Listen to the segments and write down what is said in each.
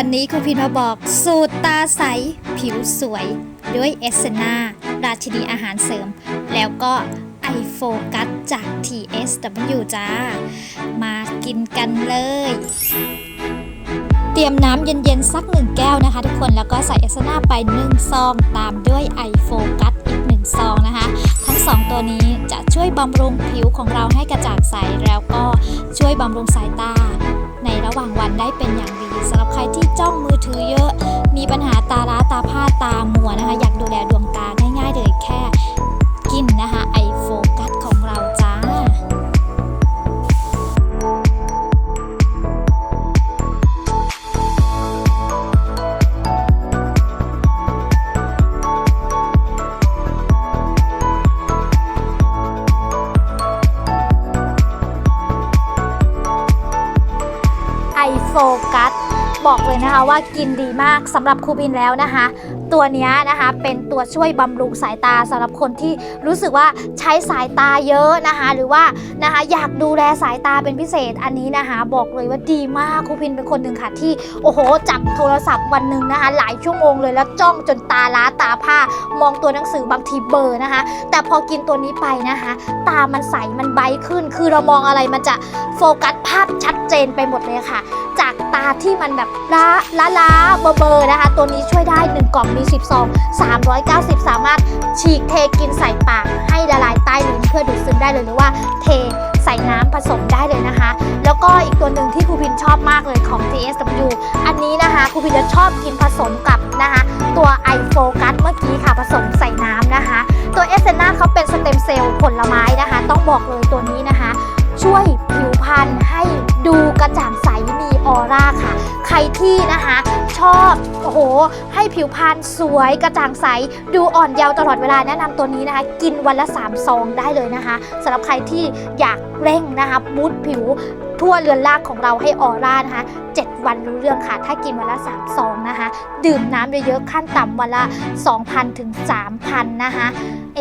วันนี้ครูพินมาบอก สูตรตาใส ผิวสวย ด้วยเอสเซนาราชินีอาหารเสริม แล้วก็ไอโฟกัสจาก TSW จ้า มากินกันเลย เตรียมน้ำเย็นๆ สักหนึ่งแก้วนะคะทุกคนแล้วก็ใส่เอสเซนาไป1ซอง ตามด้วยไอโฟกัสอีก1ซองนะคะ ทั้ง 2 ตัวนี้จะช่วยบำรุงผิวของเราให้กระจ่างใสแล้วก็ช่วยบำรุงสายตา ระหว่างวันได้เป็นอย่างดีสำหรับใครที่จ้องมือถือเยอะ มีปัญหาตาล้าตาผ้าตามัวนะคะ อยากดูแลดวง กัสบอกเลยนะคะว่ากินดีมากสำหรับครูบินแล้วนะคะ ตัวนี้นะคะเป็นตัวช่วยบำรุงสายตาสำหรับคนที่รู้สึกว่าใช้สายตาเยอะนะคะ หรือว่านะคะอยากดูแลสายตาเป็นพิเศษอันนี้นะคะ บอกเลยว่าดีมากครูพินเป็นคนหนึ่งค่ะที่โอ้โหจับโทรศัพท์วันหนึ่งนะคะ หลายชั่วโมงเลยแล้วจ้องจนตาล้าตาผ้ามองตัวหนังสือบางทีเบลอร์นะคะ แต่พอกินตัวนี้ไปนะคะ ตามันใสมันไบขึ้น คือเรามองอะไรมันจะโฟกัสาพชัดเจนไปหมดเลยค่ะ จากตาที่มันแบบล้าล้าล้าเบอร์เบอร์นะคะ ตัวนี้ช่วยได้ 1 กล่องมี10ซอง390 สามารถฉีกเทกินใส่ปาก ให้ละลายใต้ลิ้นเพื่อดูดซึมได้เลยหรือว่าเทใส่น้ำผสมได้เลยนะคะ แล้วก็อีกตัวหนึ่งที่ครูพินชอบมากเลยของ TSW อันนี้นะคะครูพินจะชอบกินผสมกับนะคะตัว i f o c u s เมื่อกี้ค่ะผสมใส่น้ำนะคะ ตัวเอเซนาเขาเป็นสเต็มเซลล์ผลไม้นะคะ ต้องบอกเลยตัวนี้นะคะ ช่วยผิวพรรณให้ดูกระจ่างใสมีออร่าค่ะ ใครที่นะคะชอบโอ้โห ให้ผิวพรรณสวยกระจ่างใส ดูอ่อนเยาว์ตลอดเวลาแนะนำตัวนี้นะคะ กินวันละ3ซองได้เลยนะคะสำหรับใครที่อยากเร่งนะคะบูตผิว ทั่วเรือนร่างของเราให้ออร่านะคะ 7 วันรู้เรื่องค่ะ ถ้ากินวันละ3ซองนะคะ ดื่มน้ำเยอะๆขั้นต่ำวันละ 2,000 ถึง 3,000 นะคะ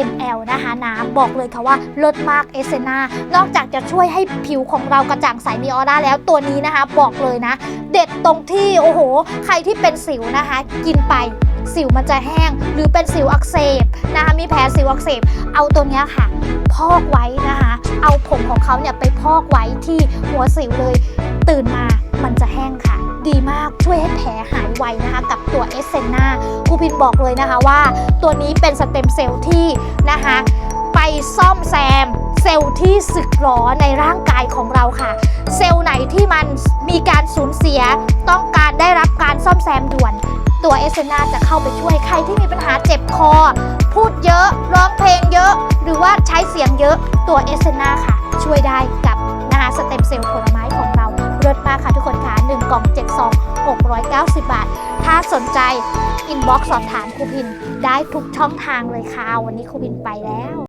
ml นะคะน้ำบอกเลยค่ะว่าลดมากเอเซนานอกจากจะช่วยให้ผิวของเรากระจ่างใสมีออร่าแล้วตัวนี้นะคะ บอกเลยนะ เด็ดตรงที่โอ้โห ใครที่เป็นสิวนะคะ กินไปสิวมันจะแห้ง หรือเป็นสิวอักเสบนะคะมีแผลสิวอักเสบ เอาตัวนี้ค่ะ พอกไว้นะคะ เอาผงของเขาเนี่ยไปพอกไว้ที่หัวสิวเลย ตื่นมามันจะแห้งค่ะ ดีมากช่วยให้แผลหายไวนะคะ กับตัวเอสเซนาครูพินบอกเลยนะคะว่า ตัวนี้เป็นสเต็มเซลล์ที่นะคะ ไปซ่อมแซมเซลล์ที่สึกหรอในร่างกายของเราค่ะ เซลล์ไหนที่มันมีการสูญเสีย ต้องการได้รับการซ่อมแซมด่วน ตัวเอสเซนาจะเข้าไปช่วยใครที่มีปัญหาเจ็บคอ พูดเยอะร้องเพลงเยอะ หรือว่าใช้เสียงเยอะตัวเอสเซนาค่ะ ช่วยได้กับนะคะสเต็มเซลล์ผลไม้ของเราเลิศมากค่ะทุกคนค่ะ1กล่อง7ซอง690 บาท ถ้าสนใจอินบ็อกซ์สอบถามครูพินได้ทุกช่องทางเลยค่ะ วันนี้ครูพินไปแล้ว